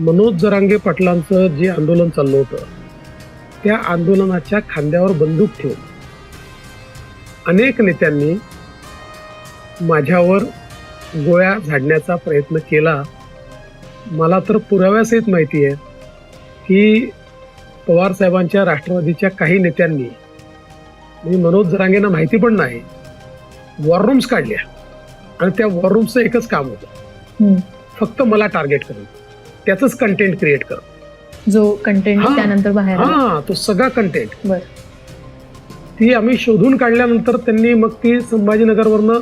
मनोज जरांगे पाटलांचं जे आंदोलन चाललं होतं त्या आंदोलनाच्या खांद्यावर बंदूक ठेवून अनेक नेत्यांनी माझ्यावर गोळ्या झाडण्याचा प्रयत्न केला. मला तर पुराव्यासहित माहिती आहे की पवार साहेबांच्या राष्ट्रवादीच्या काही नेत्यांनी म्हणजे मनोज जरांगेंना माहिती पण नाही वॉर काढल्या. आणि त्या वॉर एकच काम होतं. फक्त मला टार्गेट करून. त्याचंच कंटेंट क्रिएट कर जो कंटेंट. त्यानंतर बाहेर. हा तो सगळा कंटेंट बर ती आम्ही शोधून काढल्यानंतर त्यांनी मग ती संभाजीनगरवरनं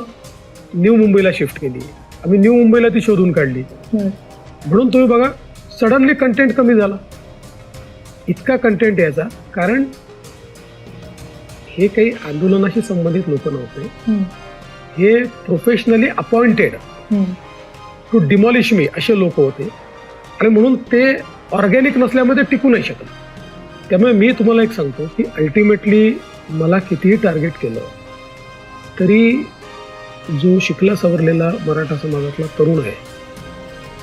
न्यू मुंबईला शिफ्ट केली आम्ही न्यू मुंबईला ती शोधून काढली म्हणून तुम्ही बघा सडनली कंटेंट कमी झाला इतका कंटेंट यायचा कारण हे काही आंदोलनाशी संबंधित लोक नव्हते. हे प्रोफेशनली अपॉइंटेड. टू डिमॉलिश मी असे लोक होते आणि म्हणून ते ऑर्गॅनिक नसल्यामध्ये टिकू नाही शकत. त्यामुळे मी तुम्हाला एक सांगतो की अल्टिमेटली मला कितीही टार्गेट केलं तरी जो शिकला सवरलेला मराठा समाजातला तरुण आहे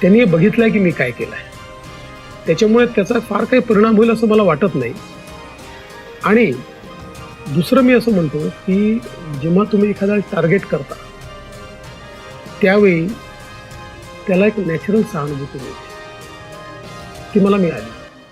त्यांनी हे बघितलंय की मी काय केलं आहे त्याच्यामुळे त्याचा फार काही परिणाम होईल असं मला वाटत नाही. आणि दुसरं मी असं म्हणतो की जेव्हा तुम्ही एखादा टार्गेट करता त्यावेळी त्याला एक नॅचरल सहानुभूती मिळते. ती मला मिळाली.